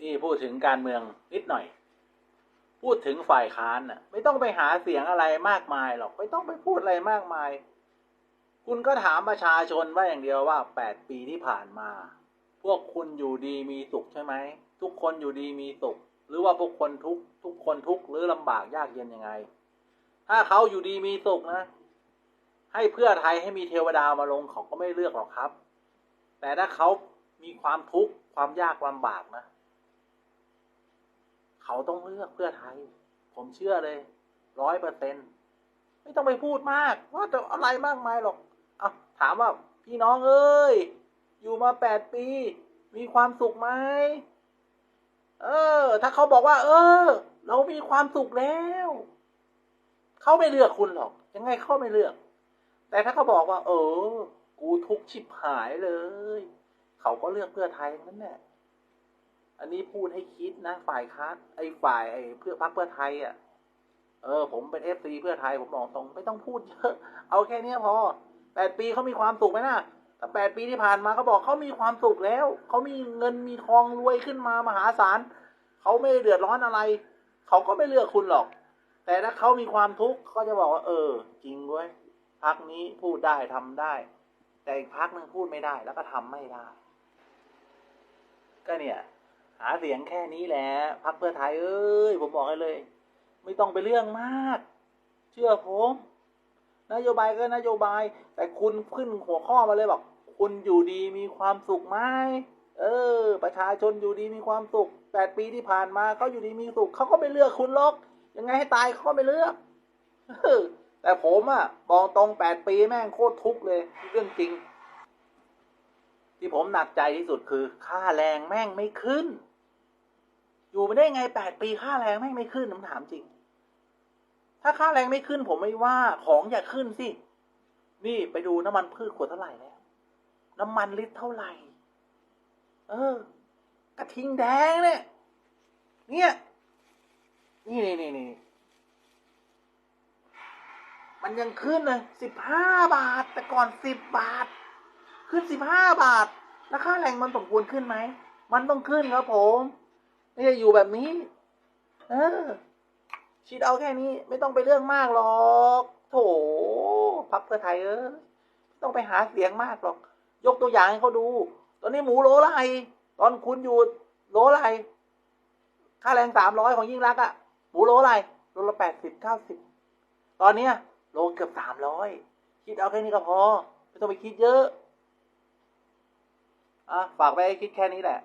นี่พูดถึงการเมืองนิดหน่อย พูดถึงฝ่ายค้านน่ะ ไม่ต้องไปหาเสียงอะไรมากมายหรอก ไม่ต้องไปพูดอะไรมากมาย คุณก็ถามประชาชนว่าอย่างเดียวว่าแปดปีที่ผ่านมา พวกคุณอยู่ดีมีสุขใช่ไหม ทุกคนอยู่ดีมีสุข หรือว่าพวกคนทุกทุกคนทุกหรือลำบากยากเย็นยังไง ถ้าเขาอยู่ดีมีสุขนะ ให้เพื่อไทยให้มีเทวดามาลงเขาก็ไม่เลือกหรอกครับ แต่ถ้าเขามีความทุกข์ความยากลำบากนะ เขาต้องเลือกเพื่อไทย ผมเชื่อเลยร้อยเปอร์เซ็นไม่ต้องไปพูดมาก ว่าจะอะไรมากมายหรอกเอาถามว่าพี่น้องเอ้ย อยู่มาแปดปี มีความสุขไหมเออ ถ้าเขาบอกว่า เออ เรามีความสุขแล้วเขาไม่เลือกคุณหรอก ยังไงเขาไม่เลือก แต่ถ้าเขาบอกว่า เออ กูทุกข์ชิบหายเลย เขาก็เลือกเพื่อไทยนั่นแหละ อันนี้พูดให้คิดนะฝ่ายค้านไอ้ฝ่ายไอ้เพื่อพักเพื่อไทยอะ เออ ผมเป็นเอฟซีเพื่อไทยผมบอกตรงไม่ต้องพูดเยอะเอาแค่เนี้ยพอแปดปีเขามีความสุขไหมนะแต่แปดปีที่ผ่านมาเขาบอกเขามีความสุขแล้วเขามีเงินมีทองรวยขึ้นมามหาศาลเขาไม่เดือดร้อนอะไรเขาก็ไม่เลือกคุณหรอก แต่ถ้าเขามีความทุกข์เขาจะบอกว่า เออ จริงเว้ยพักนี้พูดได้ทำได้ แต่อีกพักนึงพูดไม่ได้แล้วก็ทำไม่ได้ ก็เนี่ย หาเสียงแค่นี้แหละพักเพื่อไทยเอ้ยผมบอกให้เลย ไม่ต้องไปเรื่องมาก เชื่อผมนโยบายก็นโยบาย แต่คุณขึ้นหัวข้อมาเลยบอกคุณอยู่ดีมีความสุขไหมเออ ประชาชนอยู่ดีมีความสุขแปดปีที่ผ่านมาเขาอยู่ดีมีสุขเขาก็ไม่เลือกคุณหรอก ยังไงให้ตายเขาก็ไม่เลือกแต่ผมอะบอกตรงแปดปีแม่งโคตรทุกข์เลยเรื่องจริง ผมหนักใจที่สุดคือ ค่าแรงแม่งไม่ขึ้น อยู่ไม่ได้ไงแปดปีค่าแรงแม่งไม่ขึ้นผมถามจริง ถ้าค่าแรงไม่ขึ้น ผมไม่ว่าของอย่าขึ้นสิ นี่ไปดูน้ำมันพืชขวดเท่าไหร่แล้ว น้ำมันลิตรเท่าไหร่ เออ กระทิงแดงเนี่ย เนี่ย นี่นี่นี่นี่มันยังขึ้นเลยสิบห้าบาท แต่ก่อนสิบบาท ขึ้นสิบห้าบาท แล้วค่าแรงมันสมควรขึ้นไหม มันต้องขึ้นครับผมไม่ใช่อยู่แบบนี้ เออคิดเอาแค่นี้ ไม่ต้องไปเรื่องมากหรอก โถพักเพื่อไทยเออต้องไปหาเสียงมากหรอก ยกตัวอย่างให้เขาดู ตอนนี้หมูโลละไรตอนคุณอยู่โลละไรค่าแรงสามร้อยของยิ่งรักอะหมูโลละไรโลละแปดสิบเก้าสิบตอนเนี้ยโลเกือบสามร้อยคิดเอาแค่นี้ก็พอ ไม่ต้องไปคิดเยอะ อะฝากไว้ให้คิดแค่นี้แหละ